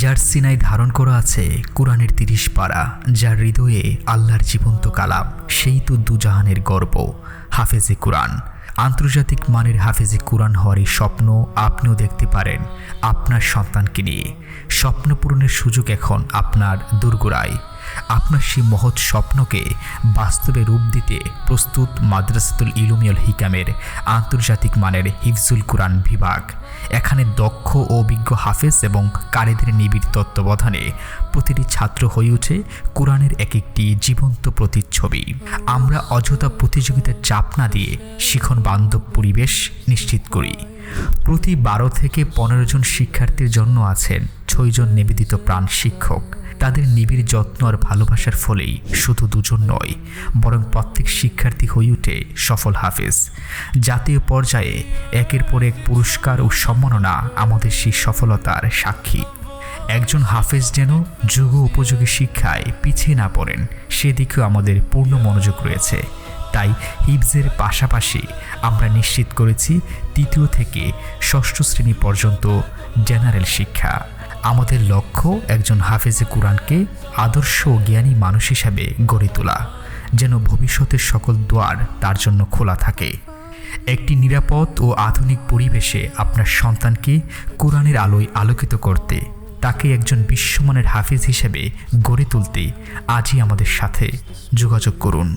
যার সিনাই ধারণ করা আছে কোরআনের তিরিশ পাড়া যার হৃদয়ে আল্লাহর জীবন্ত কালাম, সেই তো দুজাহানের গর্ব, হাফেজে কোরআন। আন্তর্জাতিক মানের হাফেজে কোরআন হওয়ার এই স্বপ্ন আপনিও দেখতে পারেন আপনার সন্তানকে নিয়ে। স্বপ্ন পূরণের সুযোগ এখন আপনার দুর্গোড়ায় আপনার সেই মহৎ স্বপ্নকে বাস্তবে রূপ দিতে প্রস্তুত মাদ্রাসাতুল ইলুমিয়াল হিকামের আন্তর্জাতিক মানের হিফজুল কোরআন বিভাগ। এখানে দক্ষ ও অভিজ্ঞ হাফেজ এবং কারিদের নিবিড় তত্ত্বাবধানে প্রতিটি ছাত্র হয়ে ওঠে কোরআনের এক একটি জীবন্ত প্রতিচ্ছবি। আমরা অযথা প্রতিযোগিতার চাপ না দিয়ে শিখন বান্ধব পরিবেশ নিশ্চিত করি। প্রতি বারো থেকে পনেরো জন শিক্ষার্থীর জন্য আছেন ছয়জন নিবেদিত প্রাণ শিক্ষক। তাদের নিবিড় যত্ন আর ভালোবাসার ফলেই শুধু দুজন নয়, বরং প্রত্যেক শিক্ষার্থী হয়ে ওঠে সফল হাফেজ। জাতীয় পর্যায়ে একের পর এক পুরস্কার ও সম্মাননা আমাদের সেই সফলতার সাক্ষী। একজন হাফেজ যেন যুগ উপযোগী শিক্ষায় পিছিয়ে না পড়েন, সেদিকেও আমাদের পূর্ণ মনোযোগ রয়েছে। তাই হিপসের পাশাপাশি আমরা নিশ্চিত করেছি, তৃতীয় থেকে ষষ্ঠ শ্রেণি পর্যন্ত জেনারেল শিক্ষা। আমাদের লক্ষ্য একজন হাফেজে কোরআনকে আদর্শ ও জ্ঞানী মানুষ হিসাবে গড়ে তোলা, যেন ভবিষ্যতের সকল দ্বার তার জন্য খোলা থাকে। একটি নিরাপদ ও আধুনিক পরিবেশে আপনার সন্তানকে কোরআনের আলোয় আলোকিত করতে, তাকে একজন বিশ্বমানের হাফিজ হিসেবে গড়ে তুলতে আজই আমাদের সাথে যোগাযোগ করুন।